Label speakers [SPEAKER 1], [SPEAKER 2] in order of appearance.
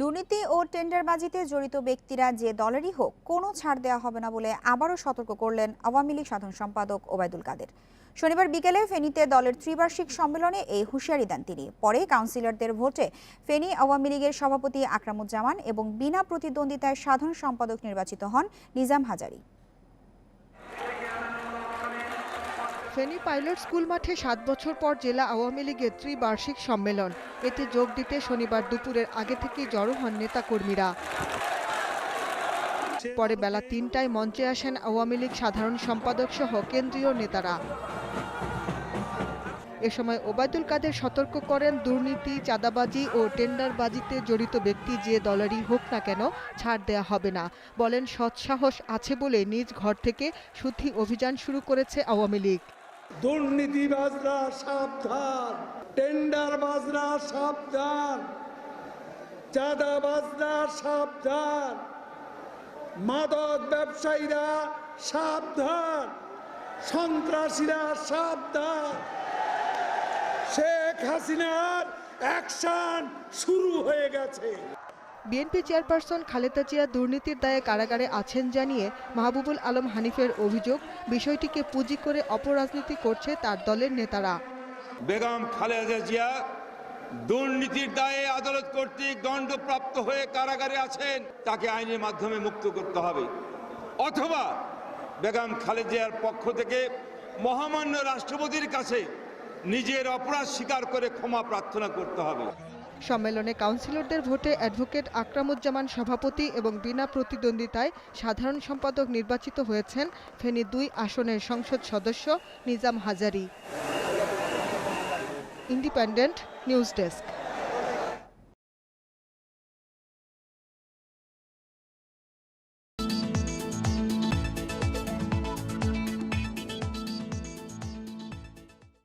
[SPEAKER 1] দুর্নীতি ও টেন্ডারবাজিতে জড়িত ব্যক্তিরা যে দলেরই হোক, কোনো ছাড় দেওয়া হবে না বলে আবারও সতর্ক করলেন আওয়ামী লীগ সাধারণ সম্পাদক ওবায়দুল কাদের। শনিবার বিকেলে ফেনীতে দলের ত্রিবার্ষিক সম্মেলনে এই হুঁশিয়ারি দেন তিনি। পরে কাউন্সিলরদের ভোটে ফেনী আওয়ামী লীগের সভাপতি আকরামুজ্জামান এবং বিনা প্রতিদ্বন্দ্বিতায় সাধারণ সম্পাদক নির্বাচিত হন নিজাম হাজারি।
[SPEAKER 2] ফেনী পাইলট স্কুল মাঠে সাত বছর পর জেলা আওয়ামী লীগের ত্রিবার্ষিক সম্মেলন। এতে যোগ দিতে শনিবার দুপুরের আগে থেকেই জড়ো হন নেতাকর্মীরা। পরে বেলা তিনটায় মঞ্চে আসেন আওয়ামী লীগ সাধারণ সম্পাদক সহ কেন্দ্রীয় নেতারা। এ সময় ওবায়দুল কাদের সতর্ক করেন, দুর্নীতি, চাঁদাবাজি ও টেন্ডারবাজিতে জড়িত ব্যক্তি যে দলেরই হোক না কেন ছাড় দেয়া হবে না। বলেন সৎসাহস আছে বলে নিজ ঘর থেকে শুদ্ধি অভিযান শুরু করেছে আওয়ামী লীগ।
[SPEAKER 3] দুর্নীতিবাজরা সাবধান টেন্ডার বাজরা সাবধান, চাঁদাবাজরা সাবধান, মাদক ব্যবসায়ীরা সাবধান, সন্ত্রাসীরা সাবধান। শেখ হাসিনার অ্যাকশন শুরু হয়ে গেছে।
[SPEAKER 2] বিএনপি চেয়ারপারসন খালেদা জিয়া দুর্নীতির দায়ে কারাগারে আছেন জানিয়ে মাহবুবুল আলম হানিফের অভিযোগ, বিষয়টিকে পুঁজি করে অপরাজনীতি করছে তার দলের নেতারা।
[SPEAKER 4] বেগম খালেদা জিয়া দুর্নীতির দায়ে আদালত কর্তৃক দণ্ডপ্রাপ্ত হয়ে কারাগারে আছেন, তাকে আইনের মাধ্যমে মুক্ত করতে হবে। অথবা বেগম খালেদা জিয়ার পক্ষ থেকে মহামান্য রাষ্ট্রপতির কাছে নিজের অপরাধ স্বীকার করে ক্ষমা প্রার্থনা করতে হবে।
[SPEAKER 2] সম্মেলনে কাউন্সিলরদের ভোটে অ্যাডভোকেট আকরামুজ্জামান সভাপতি এবং বিনা প্রতিদ্বন্দ্বিতায় সাধারণ সম্পাদক নির্বাচিত হয়েছেন ফেনী দুই আসনের সংসদ সদস্য Nizam Hazari. Independent news desk.